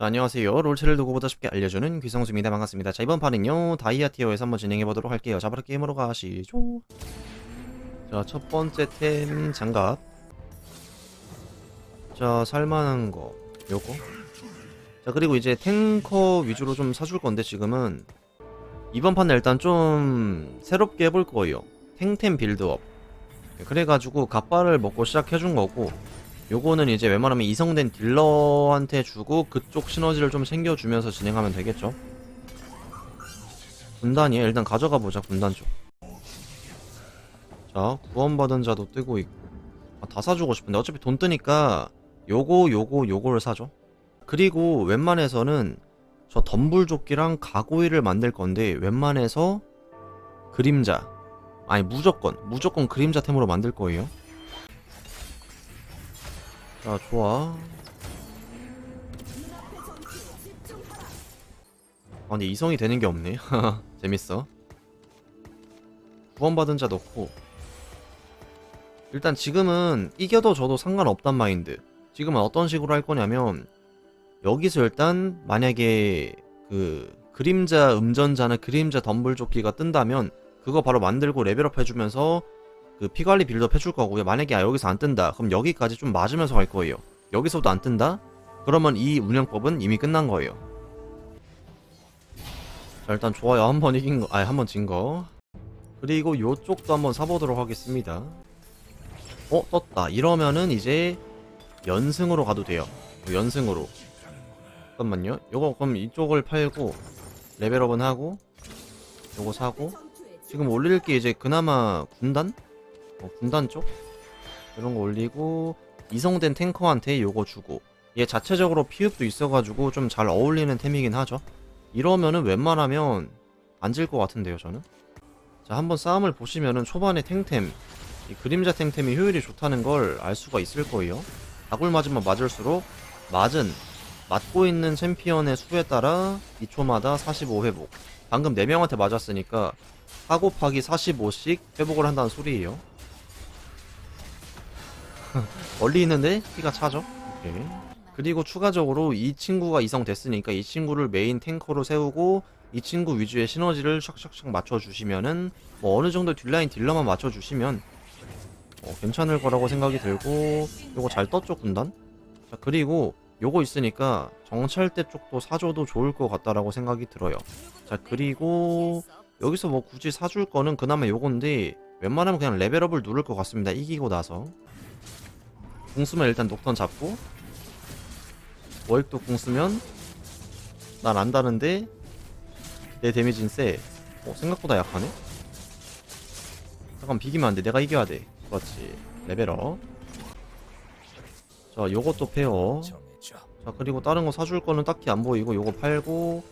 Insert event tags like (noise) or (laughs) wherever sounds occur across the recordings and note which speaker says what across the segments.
Speaker 1: 자, 안녕하세요. 롤체를 두고 보다 쉽게 알려주는 귀성수입니다. 반갑습니다. 자, 이번 판은요, 다이아 티어에서 한번 진행해보도록 할게요. 자, 바로 게임으로 가시죠. 자, 첫 번째 템, 장갑. 자, 살만한 거, 요거. 자, 그리고 이제 탱커 위주로 좀 사줄 건데, 지금은. 이번 판은 일단 좀 새롭게 해볼 거예요. 탱템 빌드업. 네, 그래가지고, 갑바를 먹고 시작해준 거고, 요거는 이제 웬만하면 이성된 딜러한테 주고 그쪽 시너지를 좀 챙겨주면서 진행하면 되겠죠. 군단이에요. 일단 가져가 보자 군단 쪽자 구원받은 자도 뜨고 있고. 아, 다 사주고 싶은데. 어차피 돈 뜨니까 요거 요거 요거를 사죠. 그리고 웬만해서는 저 덤불조끼랑 가고이를 만들 건데 웬만해서 그림자. 아니 무조건 무조건 그림자템으로 만들 거예요 자, 좋아. 아, 근데 이성이 되는 게 없네. (laughs) 재밌어. 구원받은 자 넣고. 일단 지금은 이겨도 져도 상관없단 마인드. 지금은 어떤 식으로 할 거냐면, 여기서 일단, 만약에, 그, 그림자 음전자나 그림자 덤불조끼가 뜬다면, 그거 바로 만들고 레벨업 해주면서, 그 피관리 빌드업 해줄 거고요. 만약에 아, 여기서 안 뜬다. 그럼 여기까지 좀 맞으면서 갈 거예요. 여기서도 안 뜬다? 그러면 이 운영법은 이미 끝난 거예요. 자, 일단 좋아요. 한 번 이긴 거, 아니, 한 번 진 거. 그리고 요쪽도 한번 사보도록 하겠습니다. 어, 떴다. 이러면은 이제 연승으로 가도 돼요. 연승으로. 잠깐만요. 요거 그럼 이쪽을 팔고 레벨업은 하고 요거 사고 지금 올릴 게 이제 그나마 군단? 어, 군단 쪽? 이런 거 올리고 이성된 탱커한테 요거 주고 얘 자체적으로 피흡도 있어가지고 좀 잘 어울리는 템이긴 하죠. 이러면은 웬만하면 안 질 것 같은데요 저는? 자 한번 싸움을 보시면은 초반에 탱템 이 그림자 탱템이 효율이 좋다는 걸 알 수가 있을 거예요. 다굴 맞으면 맞을수록 맞은 맞고 있는 챔피언의 수에 따라 2초마다 45 회복. 방금 4명한테 맞았으니까 4 곱하기 45씩 회복을 한다는 소리예요 (laughs) 멀리 있는데 피가 차죠. 오케이. 그리고 추가적으로 이 친구가 이성됐으니까 이 친구를 메인 탱커로 세우고 이 친구 위주의 시너지를 샥샥샥 맞춰주시면은 뭐 어느 정도 딜라인 딜러만 맞춰주시면 어, 괜찮을 거라고 생각이 들고 요거 잘 떴죠 군단? 자 그리고 요거 있으니까 정찰대 쪽도 사줘도 좋을 것 같다라고 생각이 들어요. 자 그리고 여기서 뭐 굳이 사줄 거는 그나마 요건데 웬만하면 그냥 레벨업을 누를 것 같습니다. 이기고 나서 공 쓰면 일단 녹턴 잡고 공 쓰면 난 안다는데 내 데미지는 세 어, 생각보다 약하네? 잠깐 비기면 안돼. 내가 이겨야 돼. 그렇지. 레벨업. 자 요것도 페어. 자 그리고 다른 거 사줄 거는 딱히 안 보이고 요거 팔고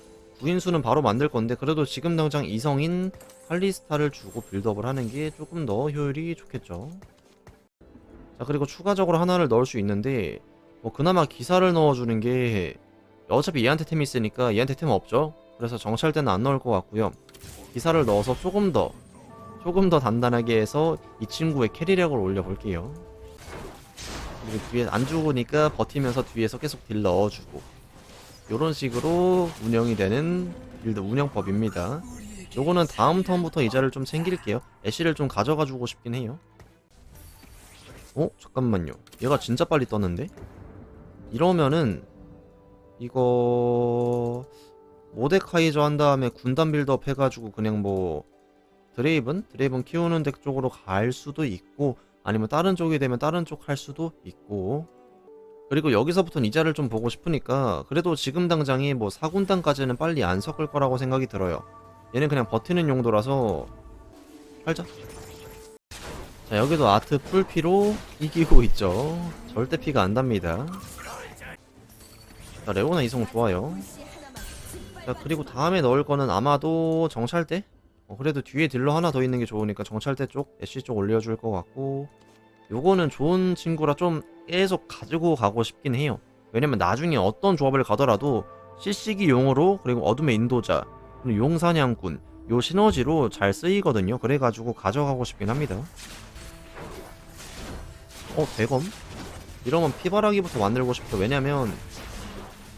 Speaker 1: 구인수는 바로 만들 건데 그래도 지금 당장 이성인 칼리스타를 주고 빌드업을 하는 게 조금 더 효율이 좋겠죠 자 그리고 추가적으로 하나를 넣을 수 있는데 뭐 그나마 기사를 넣어주는 게 어차피 얘한테 템이 있으니까 얘한테 템 없죠? 그래서 정찰 때는 안 넣을 것 같고요. 기사를 넣어서 조금 더 조금 더 단단하게 해서 이 친구의 캐리력을 올려볼게요. 그리고 뒤에 안 죽으니까 버티면서 뒤에서 계속 딜 넣어주고. 요런 식으로 운영이 되는 빌드 운영법입니다. 요거는 다음 턴부터 이 자를 좀 챙길게요. 애쉬를 좀 가져가주고 싶긴 해요 어? 잠깐만요. 얘가 진짜 빨리 떴는데? 이러면은 이거 모데카이저 한 다음에 군단 빌드업 해가지고 그냥 뭐 드레이븐? 드레이븐 키우는 덱 쪽으로 갈 수도 있고 아니면 다른 쪽이 되면 다른 쪽 할 수도 있고 그리고 여기서부터는 이자를 좀 보고 싶으니까 그래도 지금 당장이 뭐 4군단까지는 빨리 안 섞을 거라고 생각이 들어요 얘는 그냥 버티는 용도라서 팔자 자 여기도 아트 풀피로 이기고 있죠. 절대 피가 안 답니다. 자 레오나 이성 좋아요. 자 그리고 다음에 넣을 거는 아마도 정찰대? 어, 그래도 뒤에 딜러 하나 더 있는 게 좋으니까 정찰대 쪽 애쉬 쪽 올려줄 것 같고 요거는 좋은 친구라 좀 계속 가지고 가고 싶긴 해요. 왜냐면 나중에 어떤 조합을 가더라도 CC기 용으로 그리고 어둠의 인도자 용사냥꾼 요 시너지로 잘 쓰이거든요. 그래가지고 가져가고 싶긴 합니다 어 대검? 이러면 피바라기부터 만들고 싶어. 왜냐면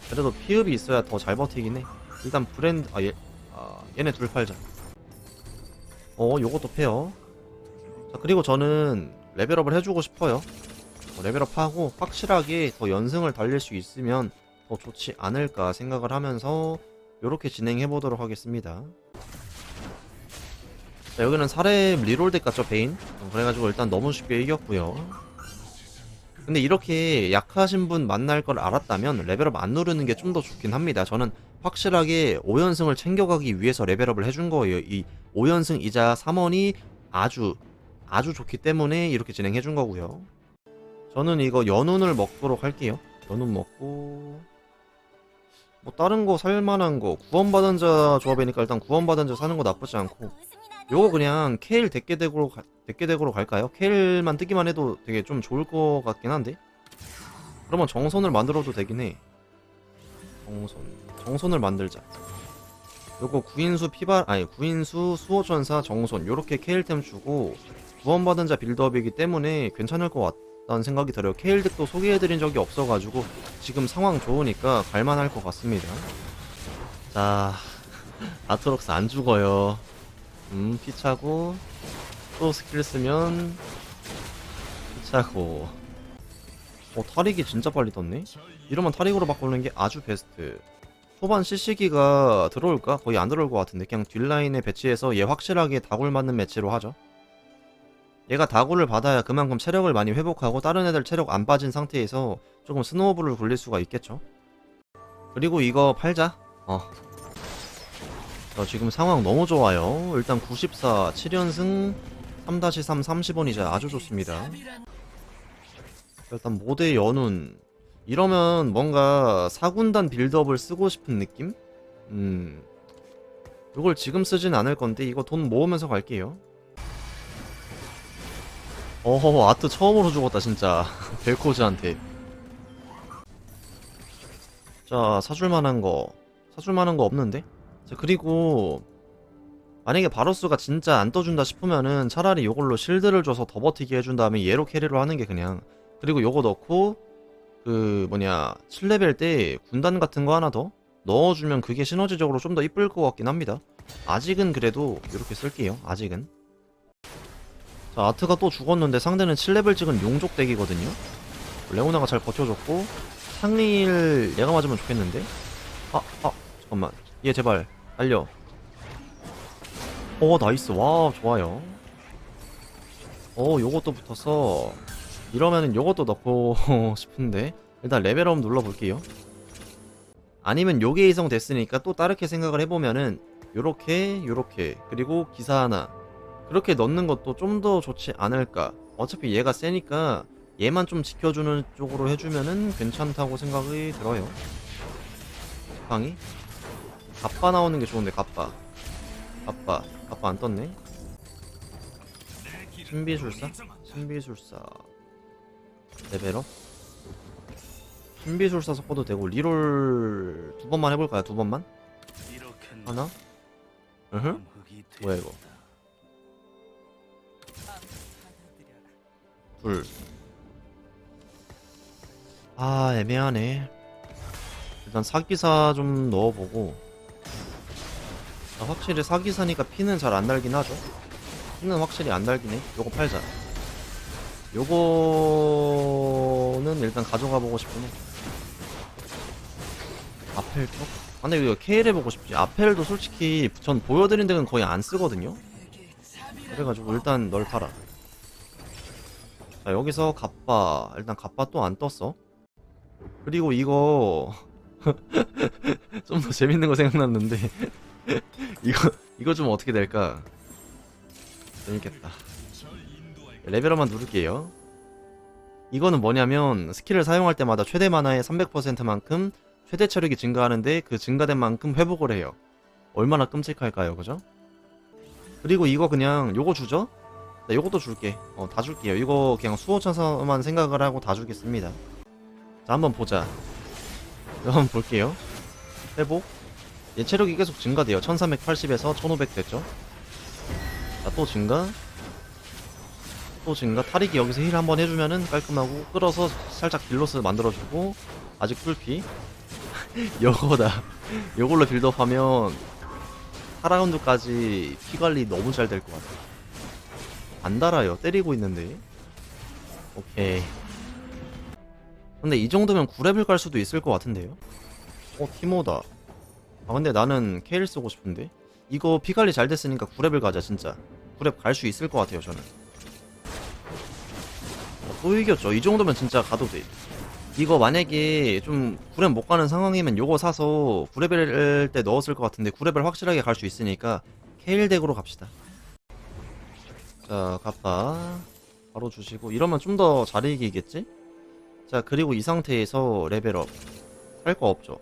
Speaker 1: 그래도 피읍이 있어야 더 잘 버티긴 해. 일단 브랜드 아, 얘, 아 얘네 둘 팔자. 어 요것도 패요 자 그리고 저는 레벨업을 해주고 싶어요. 어, 레벨업하고 확실하게 더 연승을 달릴 수 있으면 더 좋지 않을까 생각을 하면서 요렇게 진행해 보도록 하겠습니다. 자 여기는 사렙 리롤 덱 같죠 베인? 어, 그래가지고 일단 너무 쉽게 이겼고요 근데 이렇게 약하신 분 만날 걸 알았다면 레벨업 안 누르는 게 좀 더 좋긴 합니다. 저는 확실하게 5연승을 챙겨가기 위해서 레벨업을 해준 거예요. 이 5연승이자 3원이 아주 아주 좋기 때문에 이렇게 진행해 준 거고요. 저는 이거 연운을 먹도록 할게요. 연운 먹고 뭐 다른 거 살만한 거 구원받은 자 조합이니까 일단 구원받은 자 사는 거 나쁘지 않고 요거 그냥 케일 대깨덱으로 가, 대깨덱으로 갈까요? 케일만 뜨기만 해도 되게 좀 좋을 것 같긴 한데? 그러면 정선을 만들어도 되긴 해. 정선 정선을 만들자. 요거 구인수 피발 아니 구인수 수호전사 정선 요렇게 케일템 주고 구원받은 자 빌드업이기 때문에 괜찮을 것 같다는 생각이 들어요. 케일 덱도 소개해드린 적이 없어가지고 지금 상황 좋으니까 갈만할 것 같습니다. 자 (laughs) 아트록스 안 죽어요 음, 피 차고, 또 스킬 쓰면, 피 차고. 어, 타릭이 진짜 빨리 떴네? 이러면 타릭으로 바꾸는 게 아주 베스트. 초반 CC기가 들어올까? 거의 안 들어올 것 같은데. 그냥 뒷라인에 배치해서 얘 확실하게 다굴 맞는 매치로 하죠. 얘가 다굴을 받아야 그만큼 체력을 많이 회복하고 다른 애들 체력 안 빠진 상태에서 조금 스노우볼을 굴릴 수가 있겠죠. 그리고 이거 팔자. 어, 자, 지금 상황 너무 좋아요. 일단 94, 7연승, 3-3, 30원 이제 아주 좋습니다. 일단 모대 연운. 이러면 뭔가 4군단 빌드업을 쓰고 싶은 느낌? 음. 이걸 지금 쓰진 않을 건데, 이거 돈 모으면서 갈게요. 어허, 아트 처음으로 죽었다, 진짜. (laughs) 벨코즈한테. 자, 사줄만한 거. 사줄만한 거 없는데? 자, 그리고 만약에 바로스가 진짜 안 떠준다 싶으면은 차라리 요걸로 실드를 줘서 더 버티게 해준 다음에 얘로 캐리로 하는 게 그냥. 그리고 요거 넣고 그 뭐냐 7레벨 때 군단 같은 거 하나 더 넣어주면 그게 시너지적으로 좀 더 이쁠 것 같긴 합니다. 아직은 그래도 이렇게 쓸게요 아직은. 자 아트가 또 죽었는데 상대는 7레벨 찍은 용족 덱이거든요. 레오나가 잘 버텨줬고 상리일 얘가 맞으면 좋겠는데? 아아 잠깐만. 얘 제발 달려. 오, 나이스. 와, 좋아요. 오, 요것도 붙어서, 이러면은 요것도 넣고 (laughs) 싶은데, 일단 레벨업 눌러볼게요. 아니면 요게 이성 됐으니까 또 다르게 생각을 해보면은, 요렇게, 요렇게, 그리고 기사 하나. 그렇게 넣는 것도 좀 더 좋지 않을까. 어차피 얘가 세니까, 얘만 좀 지켜주는 쪽으로 해주면은 괜찮다고 생각이 들어요. 방이 갑바 나오는 게 좋은데 갑바. 갑바. 갑바 안 떴네? 신비술사? 신비술사. 레벨업? 신비술사 섞어도 되고 리롤 두 번만 해볼까요? 두 번만? 하나? 으흠? 뭐야 이거? 둘 아 애매하네. 일단 사기사 좀 넣어보고 아, 확실히 사기사니까 피는 잘 안 날긴 하죠. 피는 확실히 안 날긴 해. 요거 팔자. 요거는 일단 가져가 보고 싶긴 해. 아펠 쪽? 아, 근데 이거 KL 해보고 싶지. 아펠도 솔직히 전 보여드린 데는 거의 안 쓰거든요? 그래가지고 일단 널 팔아. 자, 여기서 갑바. 일단 갑바 또 안 떴어. 그리고 이거. (laughs) 좀 더 재밌는 거 생각났는데. 이거 (laughs) 이거 좀 어떻게 될까? 재밌겠다. 레벨업만 누를게요. 이거는 뭐냐면 스킬을 사용할 때마다 최대 만화의 300%만큼 최대 체력이 증가하는데 그 증가된 만큼 회복을 해요. 얼마나 끔찍할까요, 그죠? 그리고 이거 그냥 요거 주죠? 나 요것도 줄게. 어, 다 줄게요. 이거 그냥 수호천사만 생각을 하고 다 주겠습니다. 자, 한번 보자. 한번 볼게요. 회복. 얘 체력이 계속 증가돼요. 1380에서 1500 됐죠. 자, 또 증가. 또 증가. 탈익이 여기서 힐 한번 해주면은 깔끔하고 끌어서 살짝 딜로스 만들어주고 아직 꿀피. (laughs) 요거다. 요걸로 빌드업하면 4라운드까지 피 관리 너무 잘 될 것 같아. 안 달아요. 때리고 있는데. 오케이. 근데 이 정도면 9렙을 갈 수도 있을 것 같은데요? 어, 티모다. 아, 근데 나는 케일 쓰고 싶은데? 이거 피 관리 잘 됐으니까 9렙을 가자, 진짜. 9렙 갈 수 있을 것 같아요, 저는. 어, 또 이겼죠. 이 정도면 진짜 가도 돼. 이거 만약에 좀 9렙 못 가는 상황이면 요거 사서 9레벨 때 넣었을 것 같은데 9레벨 확실하게 갈 수 있으니까 케일 덱으로 갑시다. 자, 갑바. 바로 주시고 이러면 좀 더 잘 이기겠지? 자, 그리고 이 상태에서 레벨업. 살거 없죠.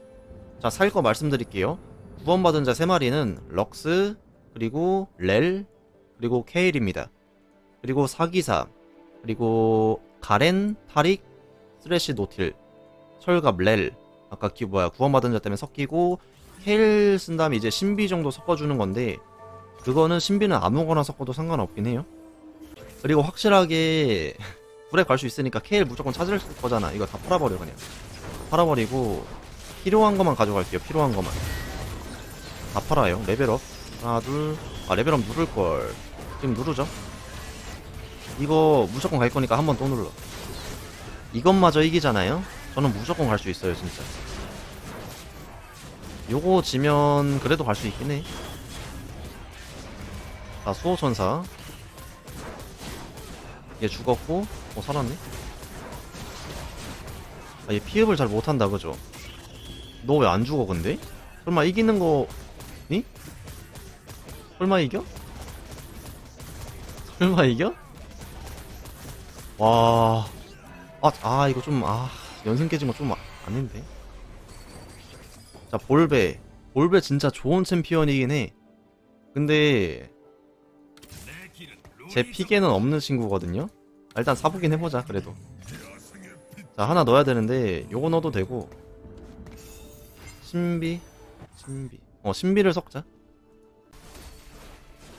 Speaker 1: 자, 살 거 말씀드릴게요. 구원받은 자 3마리는 럭스, 그리고 렐, 그리고 케일입니다. 그리고 사기사, 그리고 가렌, 타릭, 스레시 노틸, 철갑 렐, 아까 기 뭐야 구원받은 자 때문에 섞이고 케일 쓴 다음에 이제 신비 정도 섞어주는 건데 그거는 신비는 아무거나 섞어도 상관없긴 해요. 그리고 확실하게 (laughs) 불에 갈 수 있으니까 케일 무조건 찾을 거잖아. 이거 다 팔아버려 그냥. 팔아버리고 필요한 것만 가져갈게요. 필요한 것만. 다 팔아요. 레벨업 하나 둘. 아 레벨업 누를 걸. 지금 누르죠. 이거 무조건 갈 거니까 한 번 또 눌러. 이것마저 이기잖아요? 저는 무조건 갈 수 있어요, 진짜. 요거 지면 그래도 갈 수 있긴 해. 자, 수호천사. 얘 죽었고, 어, 살았네? 아, 얘 피흡을 잘 못한다, 그죠? 너 왜 안 죽어, 근데? 설마 이기는 거니? 설마 이겨? 설마 이겨? 와. 아, 아 이거 좀, 아, 연승 깨진 거좀 아닌데. 자, 볼베. 볼베 진짜 좋은 챔피언이긴 해. 근데, 제 픽에는 없는 친구거든요? 아, 일단 사보긴 해보자, 그래도. 자, 하나 넣어야 되는데, 요거 넣어도 되고. 신비? 신비. 어, 신비를 섞자.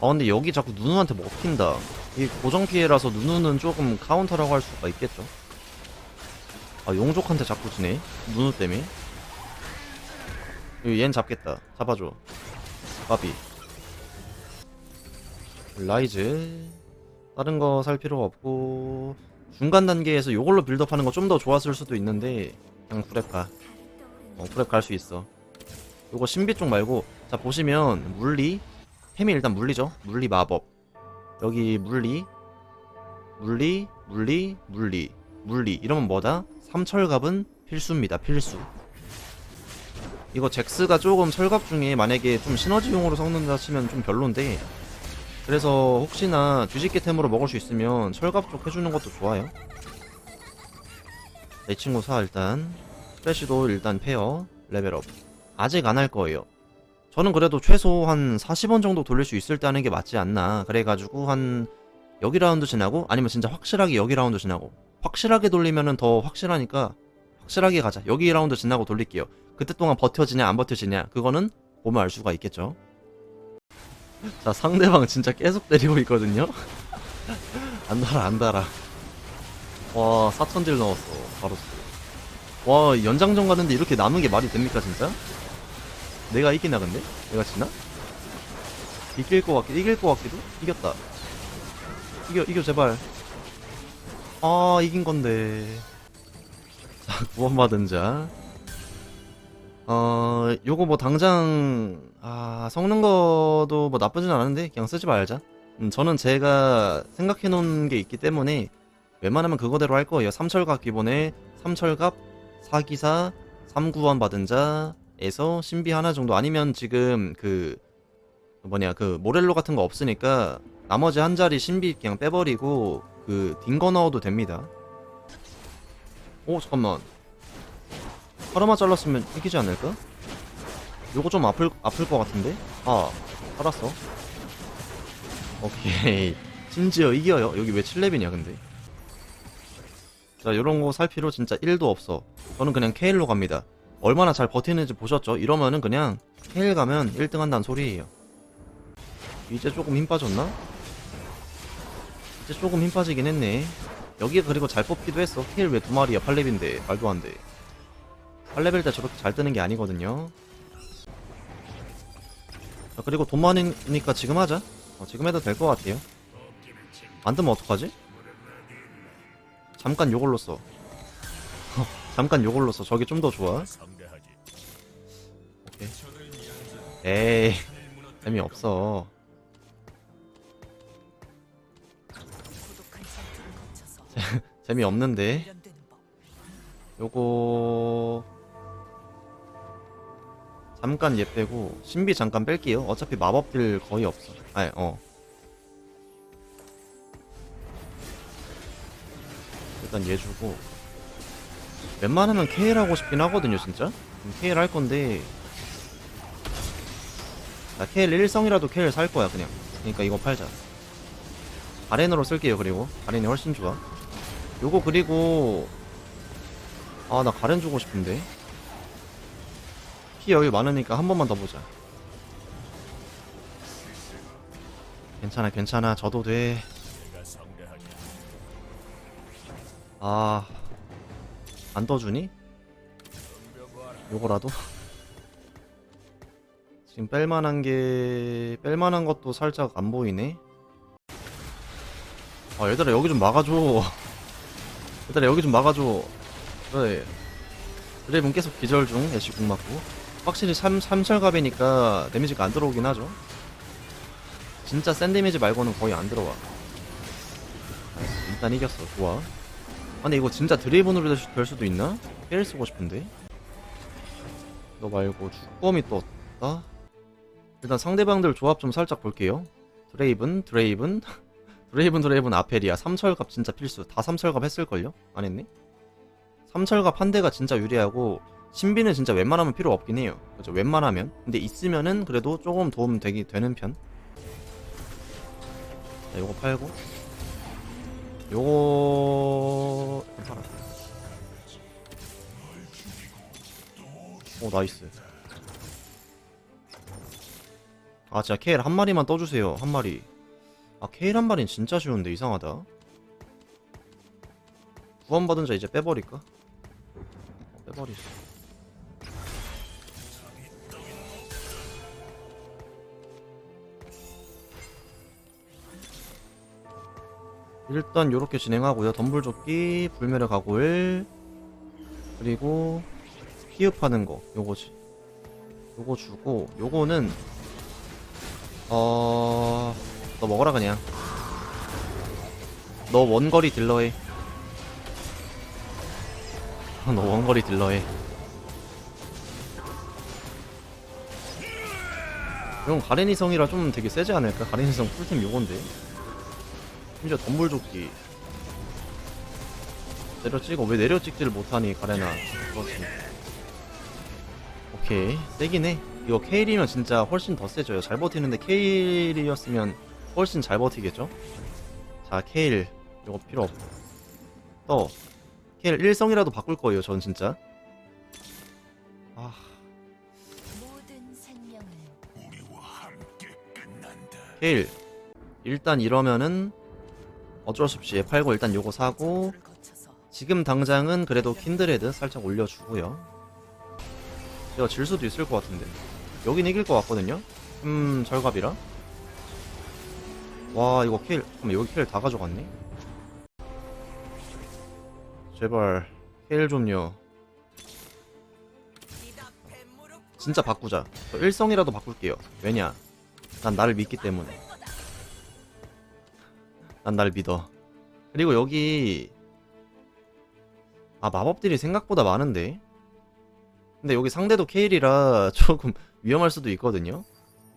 Speaker 1: 아, 근데 여기 자꾸 누누한테 먹힌다. 이게 고정 피해라서 누누는 조금 카운터라고 할 수가 있겠죠. 아 용족한테 자꾸 지네 누누 때문에 얜 잡겠다 잡아줘 바비 라이즈 다른 거 살 필요가 없고 중간 단계에서 요걸로 빌드업하는 거 좀 더 좋았을 수도 있는데 그냥 가 어, 구랩 갈수 있어. 요거 신비 쪽 말고 자 보시면 물리 템이 일단 물리죠? 물리 마법. 여기 물리 물리 물리 물리 물리. 이러면 뭐다? 삼철갑은 필수입니다 필수. 이거 잭스가 조금 철갑 중에 만약에 좀 시너지용으로 섞는다 치면 좀 별론데 그래서 혹시나 뒤집개템으로 먹을 수 있으면 철갑 쪽 해주는 것도 좋아요. 이 친구 사 일단 스프레시도 일단 페어 레벨업 아직 안 할 거예요 저는 그래도 최소 한 40원 정도 돌릴 수 있을 때 하는 게 맞지 않나 그래가지고 한 여기 라운드 지나고 아니면 진짜 확실하게 여기 라운드 지나고 확실하게 돌리면은 더 확실하니까 확실하게 가자. 여기 라운드 지나고 돌릴게요. 그때 동안 버텨지냐 안 버텨지냐 그거는 보면 알 수가 있겠죠. 자 상대방 진짜 계속 때리고 있거든요. (laughs) 안 달아 안 달아. 와 4천 딜 넣었어 바로. 와 연장전 가는데 이렇게 남은 게 말이 됩니까 진짜? 내가 이기나 근데? 내가 지나? 이길 것 같기 이길 것 같기도 이겼다. 이겨 이겨 제발. 아 이긴 건데 자 (laughs) 구원받은 자 어, 요거 뭐 당장 아 섞는 거도 뭐 나쁘진 않은데 그냥 쓰지 말자 음, 저는 제가 생각해 놓은 게 있기 때문에 웬만하면 그거대로 할 거예요 삼철갑 기본에 삼철갑 사기사 삼구원 받은 자에서 신비 하나 정도 아니면 지금 그 뭐냐 그 모렐로 같은 거 없으니까 나머지 한 자리 신비 그냥 빼버리고 그 딩거 넣어도 됩니다. 오 잠깐만. 하나만 잘랐으면 이기지 않을까? 요거 좀 아플 아플 것 같은데? 아 살았어. 오케이. (laughs) 심지어 이겨요. 여기 왜 7렙이냐 근데. 자 요런 거 살 필요 진짜 1도 없어. 저는 그냥 케일로 갑니다. 얼마나 잘 버티는지 보셨죠? 이러면은 그냥 케일 가면 1등 한다는 소리예요. 이제 조금 힘 빠졌나? 이제 조금 힘 빠지긴 했네. 여기가 그리고 잘 뽑기도 했어. 킬왜두 마리야? 8렙인데. 말도 안 돼. 8레벨 때 저렇게 잘 뜨는 게 아니거든요 자 그리고 돈 많으니까 지금 하자 어, 지금 해도 될 것 같아요 안 뜨면 어떡하지? 잠깐 요걸로 써. (laughs) 잠깐 요걸로 써. 저게 좀 더 좋아. 오케이. 에이 재미없어. (laughs) 재미없는데. 요거 잠깐 얘 빼고 신비 잠깐 뺄게요. 어차피 마법들 거의 없어. 아니 어 일단 얘 주고. 웬만하면 KL 하고 싶긴 하거든요 진짜? KL 할 건데. 나 KL 1성이라도 KL 살 거야 그냥. 그러니까 이거 팔자. 아렌으로 쓸게요 그리고. 아렌이 훨씬 좋아. 요거 그리고 아 나 가렌 주고 싶은데. 피 여유 많으니까 한 번만 더 보자. 괜찮아 괜찮아. 져도 돼 아... 안 떠주니? 요거라도? 지금 뺄만한 게... 뺄만한 것도 살짝 안 보이네? 아 얘들아 여기 좀 막아줘. 얘들아 여기 좀 막아줘. 그래. 드레이븐 계속 기절 중 애쉬 궁 맞고. 확실히 3, 삼철갑이니까 데미지가 안 들어오긴 하죠. 진짜 센 데미지 말고는 거의 안 들어와. 일단 이겼어. 좋아 아 근데 이거 진짜 드레이븐으로 될, 수도 있나? 피를 쓰고 싶은데 너 말고 죽범이 또 없다 일단 상대방들 조합 좀 살짝 볼게요 드레이븐 드레이븐 드레이븐 드레이븐 아페리아 삼철갑 진짜 필수 다 삼철갑 했을걸요? 안 했네? 삼철갑 한 대가 진짜 유리하고 신비는 진짜 웬만하면 필요 없긴 해요. 그죠? 웬만하면. 근데 있으면은 그래도 조금 도움 되기 되는 편. 자, 요거 팔고. 요거 좀 팔아. 오 나이스. 아 진짜 케일 한 마리만 떠주세요. 한 마리. 아 케일 한 마리는 진짜 쉬운데 이상하다. 구원받은 자 이제 빼버릴까? 빼버리자. 일단 요렇게 진행하고요. 덤불조끼, 불멸의 가골, 그리고 피읍하는 거 요거지. 요거 주고 요거는 어... 너 먹어라 그냥. 너 원거리 딜러해. (laughs) 너 원거리 딜러해. 이건 가레니성이라 좀 되게 세지 않을까? 가레니성 풀템 요건데. 심지어 덤불조끼. 내려 찍어. 왜 내려 찍지를 못하니, 가레나. 그렇지. 오케이. 세긴 해. 이거 케일이면 진짜 훨씬 더 세져요. 잘 버티는데 케일이었으면 훨씬 잘 버티겠죠? 자, 케일. 이거 필요 없고. 또. 케일 1성이라도 바꿀 거예요, 전 진짜. 아, 케일. 일단 이러면은 어쩔 수 없이 얘 팔고 일단 요거 사고 지금 당장은 그래도 킨드레드 살짝 올려주고요. 제가 질 수도 있을 것 같은데. 여긴 이길 것 같거든요? 음, 절갑이라. 와, 이거 킬, 잠깐만, 여기 킬 다 가져갔네? 제발, 킬 좀요. 진짜 바꾸자. 저 일성이라도 바꿀게요. 왜냐? 난 나를 믿기 때문에. 난 나를 믿어. 그리고 여기 아 마법들이 생각보다 많은데? 근데 여기 상대도 케일이라 (laughs) 조금 위험할 수도 있거든요?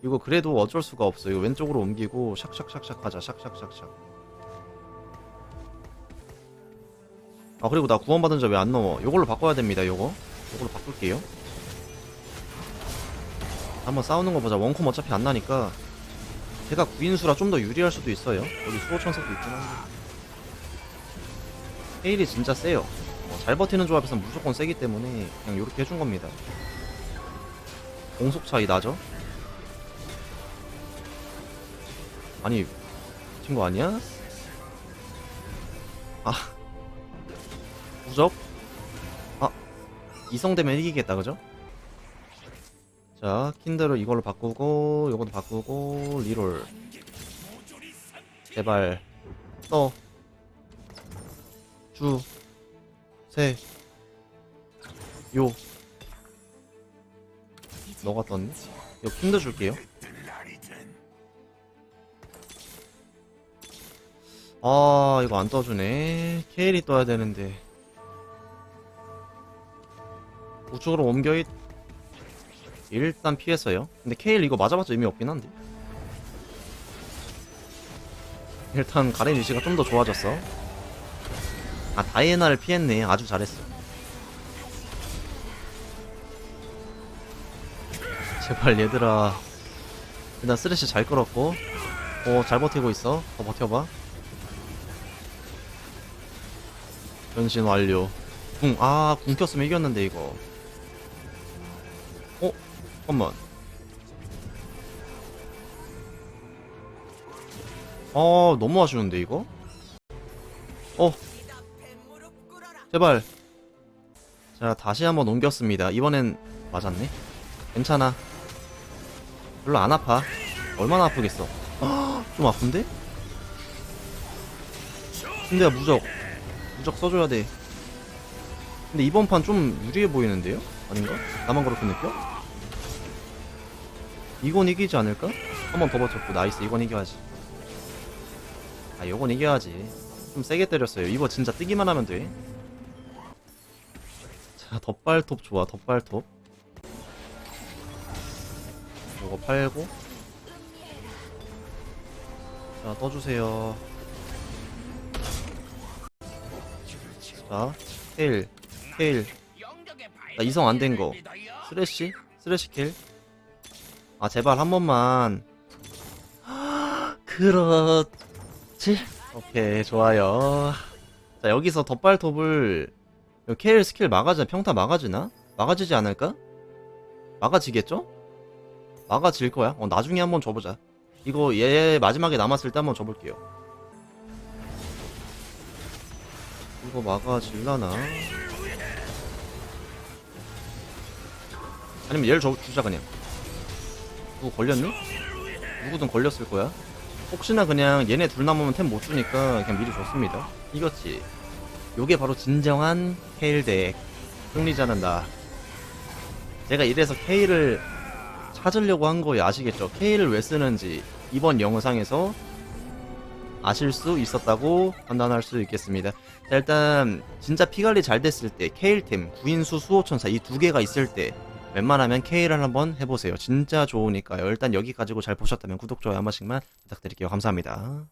Speaker 1: 이거 그래도 어쩔 수가 없어. 이거 왼쪽으로 옮기고 샥샥샥샥 하자. 샥샥샥샥. 아 그리고 나 구원받은 자 왜안 넣어. 요걸로 바꿔야 됩니다 요거. 요걸로 바꿀게요. 한번 싸우는 거 보자. 원콤 어차피 안 나니까 제가 구인수라 좀 더 유리할 수도 있어요 여기 수호천사도 있긴 한데 케일이 진짜 세요 어, 잘 버티는 조합에선 무조건 세기 때문에 그냥 요렇게 해준 겁니다. 공속 차이 나죠? 아니, 친구 아니야? 아, 무적? 아, 이성 되면 이기겠다 그죠? 자 킨드를 이걸로 바꾸고 요것도 바꾸고 리롤 제발 떠 주, 세, 요, 너가 떴니? 이거 킨드 줄게요. 아, 이거 안 떠주네. 케일이 떠야 되는데. 우측으로 옮겨 있... 일단 피했어요. 근데 케일 이거 맞아봤자 의미 없긴 한데. 일단 가렌 위치가 좀 더 좋아졌어. 아, 다이애나를 피했네. 아주 잘했어. 제발 얘들아. 일단 쓰레쉬 잘 끌었고. 오, 잘 버티고 있어. 더 버텨봐. 변신 완료. 궁, 아, 궁 켰으면 이겼는데, 이거. 어? 잠깐만. 아, 너무 아쉬운데, 이거? 어. 제발. 자, 다시 한번 옮겼습니다. 이번엔 맞았네. 괜찮아. 별로 안 아파. 얼마나 아프겠어. 좀 아픈데? 근데 무적. 무적 써줘야 돼. 근데 이번 판 좀 유리해 보이는데요? 아닌가? 나만 그렇게 느껴? 이건 이기지 않을까? 한 번 더 버텼고 나이스. 이건 이겨야지. 아 이건 이겨야지. 좀 세게 때렸어요. 이거 진짜 뜨기만 하면 돼자 덧발톱 좋아 덧발톱. 이거 팔고. 자 떠주세요. 자 케일 케일 나 이성 안 된 거. 쓰레쉬 쓰레쉬 킬 아 제발 한 번만. (gasps) 그렇지? 오케이 좋아요. 자 여기서 덧발톱을 케일 스킬 막아지나? 평타 막아지나? 막아지지 않을까? 막아지겠죠? 막아질 거야? 어 나중에 한번 줘보자. 이거 얘 마지막에 남았을 때 한번 줘볼게요. 이거 막아질라나? 아니면 얘를 줘, 주자 그냥 누구 걸렸니? 누구든 걸렸을 거야? 혹시나 그냥 얘네 둘 남으면 템 못 주니까 그냥 미리 줬습니다. 이겼지. 요게 바로 진정한 케일 덱 승리자는 나 제가 이래서 케일을 찾으려고 한 거예요 아시겠죠? 케일을 왜 쓰는지 이번 영상에서 아실 수 있었다고 판단할 수 있겠습니다. 자 일단 진짜 피관리 잘 됐을 때 케일템 구인수 수호천사 이 두 개가 있을 때 웬만하면 K를 한번 해보세요. 진짜 좋으니까요. 일단 여기 가지고 잘 보셨다면 구독, 좋아요 한 번씩만 부탁드릴게요. 감사합니다.